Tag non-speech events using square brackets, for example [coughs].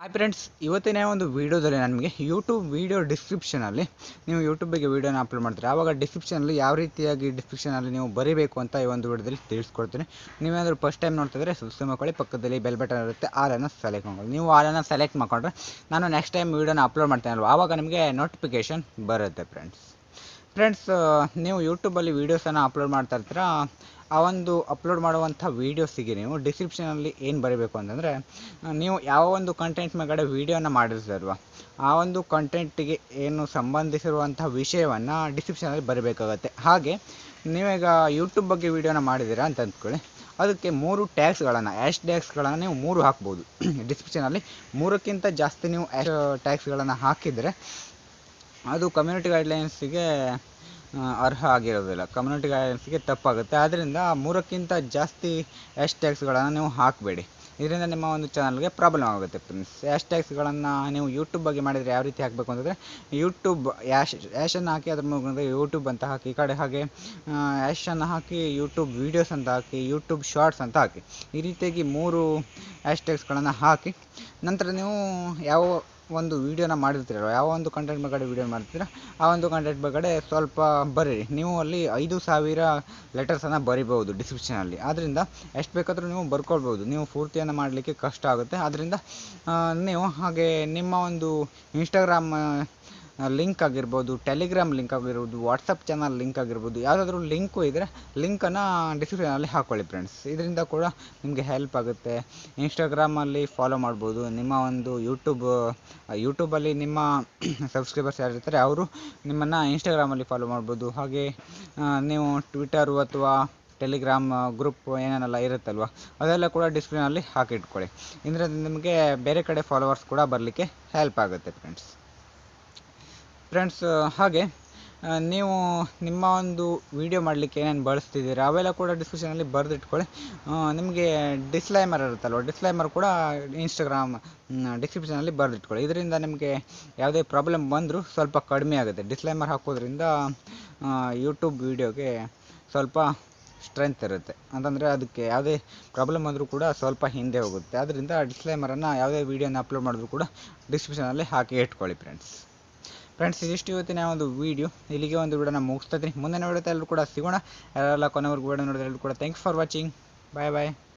Hi friends ಇವತ್ತಿನ ಒಂದು ವೀಡಿಯೋದಲ್ಲಿ ನಮಗೆ ಯೂಟ್ಯೂಬ್ ವೀಡಿಯೋ ಡಿಸ್ಕ್ರಿಪ್ಷನಲ್ಲಿ ನೀವು ಯೂಟ್ಯೂಬಿಗೆ ವೀಡಿಯೋನ ಅಪ್ಲೋಡ್ ಮಾಡ್ತೀರಾ? ಆವಾಗ ಡಿಸ್ಕ್ರಿಪ್ಷನಲ್ಲಿ ಯಾವ ರೀತಿಯಾಗಿ ಡಿಸ್ಕ್ರಿಪ್ಷನಲ್ಲಿ ನೀವು ಬರೀಬೇಕು ಅಂತ ಈ ಒಂದು ವೀಡಿಯೋದಲ್ಲಿ ತಿಳಿಸ್ಕೊಡ್ತೀನಿ. ನೀವೇನಾದರೂ ಫಸ್ಟ್ ಟೈಮ್ ನೋಡ್ತಿದ್ರೆ ಸಬ್ಸ್ಕ್ರೈಬ್ ಮಾಡ್ಕೊಳ್ಳಿ, ಪಕ್ಕದಲ್ಲಿ ಬೆಲ್ ಬಟನ್ ಇರುತ್ತೆ ಆಲನ್ನು ಸೆಲೆಕ್ಟ್ ಮಾಡ್ಕೊಳ್ಳಿ. ನೀವು ಆಲನ್ನು ಸೆಲೆಕ್ಟ್ ಮಾಡ್ಕೊಂಡ್ರೆ ನಾನು ನೆಕ್ಸ್ಟ್ ಟೈಮ್ ವೀಡಿಯೋನ ಅಪ್ಲೋಡ್ ಮಾಡ್ತೇನಲ್ವ? ಆವಾಗ ನಿಮಗೆ ನೋಟಿಫಿಕೇಷನ್ ಬರುತ್ತೆ ಫ್ರೆಂಡ್ಸ್ ಫ್ರೆಂಡ್ಸ್ ನೀವು ಯೂಟ್ಯೂಬಲ್ಲಿ ವೀಡಿಯೋಸನ್ನು ಅಪ್ಲೋಡ್ ಮಾಡ್ತಾ ಇರ್ತೀರಾ? ಆ ಒಂದು ಅಪ್ಲೋಡ್ ಮಾಡುವಂಥ ವೀಡಿಯೋಸಿಗೆ ನೀವು ಡಿಸ್ಕ್ರಿಪ್ಷನಲ್ಲಿ ಏನು ಬರೀಬೇಕು ಅಂತಂದರೆ ನೀವು ಯಾವ ಒಂದು ಕಂಟೆಂಟ್ ಮೇಲ್ಗಡೆ ವೀಡಿಯೋನ ಮಾಡಿರ್ತೀರಲ್ವ ಆ ಒಂದು ಕಂಟೆಂಟಿಗೆ ಏನು ಸಂಬಂಧಿಸಿರುವಂಥ ವಿಷಯವನ್ನು ಡಿಸ್ಕ್ರಿಪ್ಷನಲ್ಲಿ ಬರೀಬೇಕಾಗತ್ತೆ. ಹಾಗೆ, ನೀವೀಗ ಯೂಟ್ಯೂಬ್ ಬಗ್ಗೆ ವೀಡಿಯೋನ ಮಾಡಿದ್ದೀರಾ ಅಂತ ಅಂದ್ಕೊಳ್ಳಿ. ಅದಕ್ಕೆ ಮೂರು ಟ್ಯಾಕ್ಸ್ಗಳನ್ನು ಆ್ಯಶ್ ಟ್ಯಾಕ್ಸ್ಗಳನ್ನು ನೀವು ಮೂರು ಹಾಕ್ಬೋದು. [coughs] ಡಿಸ್ಕ್ರಿಪ್ಷನಲ್ಲಿ ಮೂರಕ್ಕಿಂತ ಜಾಸ್ತಿ ನೀವು ಆ್ಯಶ್ ಟ್ಯಾಕ್ಸ್ಗಳನ್ನು ಹಾಕಿದರೆ ಅದು ಕಮ್ಯುನಿಟಿ ಗೈಡ್ಲೈನ್ಸಿಗೆ ಅರ್ಹ ಆಗಿರೋದಿಲ್ಲ. ಕಮ್ಯುನಿಟಿ ಗೈಡ್ಲೈನ್ಸಿಗೆ ತಪ್ಪಾಗುತ್ತೆ. ಆದ್ದರಿಂದ ಮೂರಕ್ಕಿಂತ ಜಾಸ್ತಿ ಆ್ಯಶ್ ಟ್ಯಾಗ್ಸ್ಗಳನ್ನು ನೀವು ಹಾಕಬೇಡಿ. ಇದರಿಂದ ನಿಮ್ಮ ಒಂದು ಚಾನಲ್ಗೆ ಪ್ರಾಬ್ಲಮ್ ಆಗುತ್ತೆ ಫ್ರೆಂಡ್ಸ್ ಆ್ಯಶ್ ಟ್ಯಾಗ್ಸ್ಗಳನ್ನು ನೀವು ಯೂಟ್ಯೂಬ್ ಬಗ್ಗೆ ಮಾಡಿದರೆ ಯಾವ ರೀತಿ ಹಾಕಬೇಕು ಅಂತಂದರೆ ಯೂಟ್ಯೂಬ್ ಆ್ಯಶ್ ಆ್ಯಶನ್ನು ಹಾಕಿ ಅದ್ರ ಮುಖಾಂತರ ಯೂಟ್ಯೂಬ್ ಅಂತ ಹಾಕಿ, ಈ ಕಡೆ ಹಾಗೆ ಆ್ಯಶನ್ನು ಹಾಕಿ ಯೂಟ್ಯೂಬ್ ವೀಡಿಯೋಸ್ ಅಂತ ಹಾಕಿ ಯೂಟ್ಯೂಬ್ ಶಾರ್ಟ್ಸ್ ಅಂತ ಹಾಕಿ, ಈ ರೀತಿಯಾಗಿ ಮೂರು ಆ್ಯಶ್ ಟ್ಯಾಗ್ಸ್ಗಳನ್ನು ಹಾಕಿ, ನಂತರ ನೀವು ಯಾವ ಒಂದು ವೀಡಿಯೋನ ಮಾಡಿರ್ತೀರಲ್ಲ ಯಾವ ಒಂದು ಕಂಟೆಂಟ್ ಬಗ್ಗೆ ವೀಡಿಯೋ ಮಾಡ್ತೀರ? ಆ ಒಂದು ಕಂಟೆಂಟ್ ಬಗ್ಗೆ ಸ್ವಲ್ಪ ಬರೀರಿ ನೀವು ಅಲ್ಲಿ ಐದು ಸಾವಿರ ಲೆಟರ್ಸನ್ನು ಬರಿಬೋದು ಡಿಸ್ಕ್ರಿಪ್ಷನಲ್ಲಿ ಆದ್ದರಿಂದ ಎಷ್ಟು ಬೇಕಾದರೂ ನೀವು ಬರ್ಕೊಳ್ಬೋದು ನೀವು ಪೂರ್ತಿಯನ್ನು ಮಾಡಲಿಕ್ಕೆ ಕಷ್ಟ ಆಗುತ್ತೆ. ಆದ್ದರಿಂದ ನೀವು ಹಾಗೆ ನಿಮ್ಮ ಒಂದು ಇನ್ಸ್ಟಾಗ್ರಾಮ್ ಲಿಂಕ್ ಆಗಿರ್ಬೋದು ಟೆಲಿಗ್ರಾಮ್ ಲಿಂಕ್ ಆಗಿರ್ಬೋದು ವಾಟ್ಸಪ್ ಚಾನಲ್ ಲಿಂಕ್ ಆಗಿರ್ಬೋದು, ಯಾವುದಾದ್ರೂ ಲಿಂಕು ಇದ್ದರೆ ಲಿಂಕನ್ನು ಡಿಸ್ಕ್ರಿಪ್ಷನಲ್ಲಿ ಹಾಕ್ಕೊಳ್ಳಿ ಫ್ರೆಂಡ್ಸ್ ಇದರಿಂದ ಕೂಡ ನಿಮಗೆ ಹೆಲ್ಪ್ ಆಗುತ್ತೆ. ಇನ್ಸ್ಟಾಗ್ರಾಮಲ್ಲಿ ಫಾಲೋ ಮಾಡ್ಬೋದು. ನಿಮ್ಮ ಒಂದು ಯೂಟ್ಯೂಬ್ ಯೂಟ್ಯೂಬಲ್ಲಿ ನಿಮ್ಮ [clears throat] ಸಬ್ಸ್ಕ್ರೈಬರ್ಸ್ ಯಾರಿರ್ತಾರೆ, ಅವರು ನಿಮ್ಮನ್ನು ಇನ್ಸ್ಟಾಗ್ರಾಮಲ್ಲಿ ಫಾಲೋ ಮಾಡ್ಬೋದು. ಹಾಗೆ ನೀವು ಟ್ವಿಟರು ಅಥವಾ ಟೆಲಿಗ್ರಾಮ್ ಗ್ರೂಪ್ ಏನೇನೆಲ್ಲ ಇರುತ್ತಲ್ವ, ಅದೆಲ್ಲ ಕೂಡ ಡಿಸ್ಪ್ಲೇನಲ್ಲಿ ಹಾಕಿಟ್ಕೊಳ್ಳಿ. ಇದರಿಂದ ನಿಮಗೆ ಬೇರೆ ಕಡೆ ಫಾಲೋವರ್ಸ್ ಕೂಡ ಬರಲಿಕ್ಕೆ ಹೆಲ್ಪ್ ಆಗುತ್ತೆ ಫ್ರೆಂಡ್ಸ್ ಫ್ರೆಂಡ್ಸ್ ಹಾಗೆ ನೀವು ನಿಮ್ಮ ಒಂದು ವಿಡಿಯೋ ಮಾಡಲಿಕ್ಕೆ ಏನೇನು ಬಳಸ್ತಿದ್ದೀರಾ, ಅವೆಲ್ಲ ಕೂಡ ಡಿಸ್ಕ್ರಿಪ್ಷನಲ್ಲಿ ಬರೆದಿಟ್ಕೊಳ್ಳಿ. ನಿಮಗೆ ಡಿಸ್ಲೈಮರ್ ಇರುತ್ತಲ್ವ? ಡಿಸ್ಲೈಮರ್ ಕೂಡ ಇನ್ಸ್ಟಾಗ್ರಾಮ್ ಡಿಸ್ಕ್ರಿಪ್ಷನಲ್ಲಿ ಬರೆದಿಟ್ಕೊಳ್ಳಿ. ಇದರಿಂದ ನಿಮಗೆ ಯಾವುದೇ ಪ್ರಾಬ್ಲಮ್ ಬಂದರೂ ಸ್ವಲ್ಪ ಕಡಿಮೆ ಆಗುತ್ತೆ. ಡಿಸ್ಲೈಮರ್ ಹಾಕೋದ್ರಿಂದ ಯೂಟ್ಯೂಬ್ ವೀಡಿಯೋಗೆ ಸ್ವಲ್ಪ ಸ್ಟ್ರೆಂತ್ ಇರುತ್ತೆ. ಅಂತಂದರೆ ಅದಕ್ಕೆ ಯಾವುದೇ ಪ್ರಾಬ್ಲಮ್ ಆದರೂ ಕೂಡ ಸ್ವಲ್ಪ ಹಿಂದೆ ಹೋಗುತ್ತೆ. ಆದ್ದರಿಂದ ಡಿಸ್ಲೈಮರನ್ನು ಯಾವುದೇ ವೀಡಿಯೋನ ಅಪ್ಲೋಡ್ ಮಾಡಿದ್ರು ಕೂಡ ಡಿಸ್ಕ್ರಿಪ್ಷನಲ್ಲಿ ಹಾಕಿ ಇಟ್ಕೊಳ್ಳಿ ಫ್ರೆಂಡ್ಸ್ ಫ್ರೆಂಡ್ಸ್ ಇದಿಷ್ಟು ಇವತ್ತಿನ ಒಂದು ವೀಡಿಯೋ ಇಲ್ಲಿಗೆ ಒಂದು ವಿಡಿಯೋನ ಮುಗಿಸ್ತಾ ಇದ್ದೀನಿ. ಮುಂದೆ ನೋಡುತ್ತೆ ಎಲ್ಲರೂ ಕೂಡ ಸಿಗೋಣ. ಯಾರೆಲ್ಲ ಕೊನೆವರೆಗೂ ವಿಡಿಯೋ ನೋಡಿದ್ರೆ ಎಲ್ಲರೂ ಕೂಡ thanks for watching bye bye